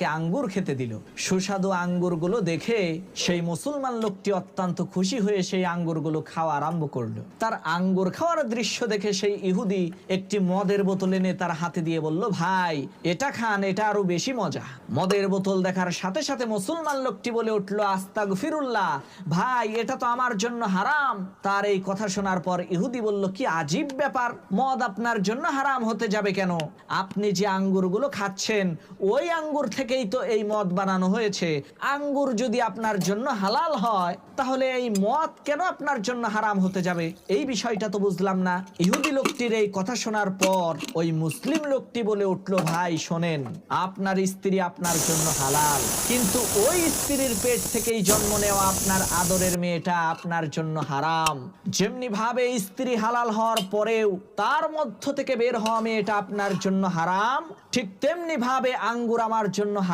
কে আঙ্গুর খেতে দিল। সুস্বাদু আঙ্গুরগুলো দেখে সেই মুসলমান লোকটি অত্যন্ত খুশি হয়ে সেই আঙ্গুরগুলো খাওয়া আরম্ভ করল। তার আঙ্গুর খাওয়ার দৃশ্য দেখে সেই ইহুদি একটি মদের বোতল এনে তার হাতে দিয়ে বলল, ভাই, এটা খান, এটা আরও বেশি মজা। মদের বোতল দেখার সাথে সাথে মুসলমান লোকটি বলে উঠল আস্তাগ ফিরুল্লাহ ভাই, এটা তো আমার জন্য হারাম। তার এই কথা শোনার পর ইহুদি বলল, কি আজীব ব্যাপার, মদ আপনার জন্য হারাম হতে যাবে কেন? আপনি যে আঙ্গুরগুলো খাচ্ছেন, ওই আঙ্গুর থেকেই তো এই মদ বানানো হয়েছে। আঙ্গুর যদি আপনার জন্য হালাল হয়, তাহলে এই মদ কেন আপনার জন্য হারাম হতে যাবে? এই বিষয়টা তো বুঝলাম না। ইহুদি লোকটির এই কথা শোনার পর ওই মুসলিম লোকটি বলে উঠল, ভাই, শোনেন, আপনার স্ত্রী আপনার জন্য হালাল, কিন্তু ওই স্ত্রীর পেট থেকেই জন্ম নেওয়া আপনার আদরের মেয়েটা আপনার জন্য হারাম। যেমনি ভাবে স্ত্রী হালাল হওয়ার পরেও তার মধ্য থেকে বের হওয়া মেয়েটা আপনার জন্য হারাম, ঠিক তেমনি ভাবে আঙ্গুর আমার জন্য